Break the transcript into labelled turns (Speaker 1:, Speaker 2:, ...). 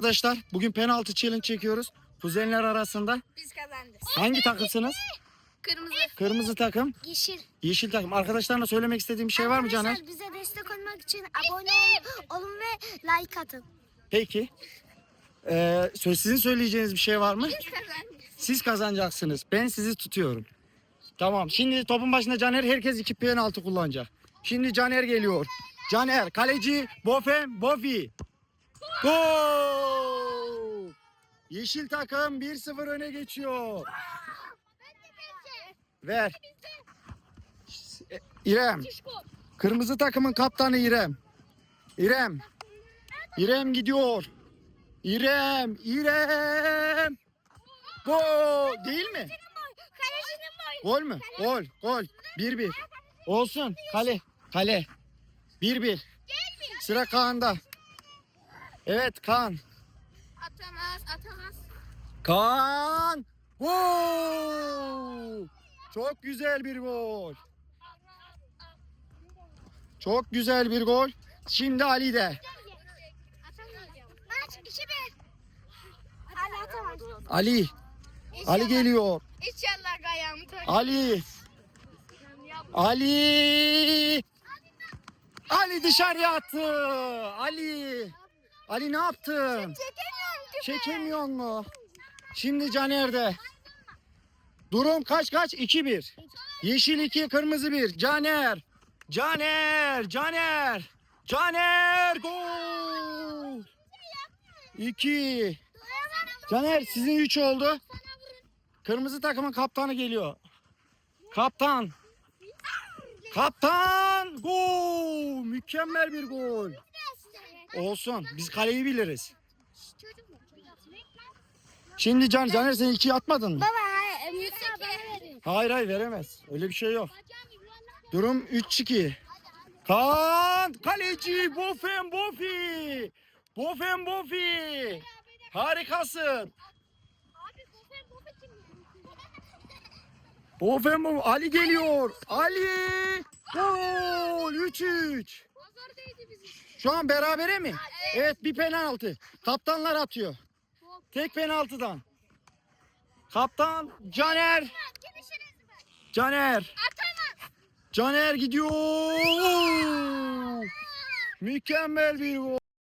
Speaker 1: Arkadaşlar bugün penaltı challenge çekiyoruz. Kuzenler arasında.
Speaker 2: Biz kazandık.
Speaker 1: Hangi takımsınız?
Speaker 2: Kırmızı.
Speaker 1: Kırmızı takım,
Speaker 2: Yeşil.
Speaker 1: yeşil takım. Arkadaşlarına söylemek istediğim bir şey var mı Caner?
Speaker 2: Arkadaşlar bize destek olmak için abone ol- olun ve like atın.
Speaker 1: Peki. Ee, söz sizin söyleyeceğiniz bir şey var mı?
Speaker 2: Biz kazandık.
Speaker 1: Siz kazanacaksınız. Ben sizi tutuyorum. Tamam. Şimdi topun başında Caner herkes iki penaltı kullanacak. Şimdi Caner geliyor. Caner kaleci Bofem Bofi. Gol! Yeşil takım 1-0 öne geçiyor. Ver. İrem. Kırmızı takımın kaptanı İrem. İrem. İrem gidiyor. İrem, İrem. Gol değil mi? Gol mü? Gol, gol. 1-1. Olsun. Kale, kale. 1-1. Sıra Kaan'da. Evet Kaan.
Speaker 2: Atamaz, atamaz.
Speaker 1: Kaan. Gol. Çok güzel bir gol. Çok güzel bir gol. Şimdi Ali'de.
Speaker 2: Atamaz. Maç 2-1. Ali atamaz.
Speaker 1: Ali. Ali geliyor.
Speaker 2: İnşallah.
Speaker 1: Ali. Ali. Ali dışarıya attı. Ali. Ali ne yaptın?
Speaker 2: Çekemiyorum ki.
Speaker 1: Çekemiyor mu? Şimdi Caner'de. Durum kaç kaç? 2-1. Yeşil 2, kırmızı 1. Caner. Caner. Caner. Caner. Gol. 2. Caner sizin 3 oldu. Kırmızı takımın kaptanı geliyor. Kaptan. Kaptan. Gol. Mükemmel bir gol. Olsun. Biz kaleyi biliriz. Şimdi Can, Caner sen 2 atmadın mı?
Speaker 2: Baba, Musa bana verin.
Speaker 1: Hayır hayır veremez. Öyle bir şey yok. Durum 3-2. Kaan kaleci Bofen Bofi. Bofen Bofi. Harikasın. Bofen Bofi. Ali geliyor. Ali. Gol 3-3. Şu an berabere mi? Evet bir penaltı. Kaptanlar atıyor. Tek penaltıdan. Kaptan Caner. Caner. Caner gidiyor. Mükemmel bir gol.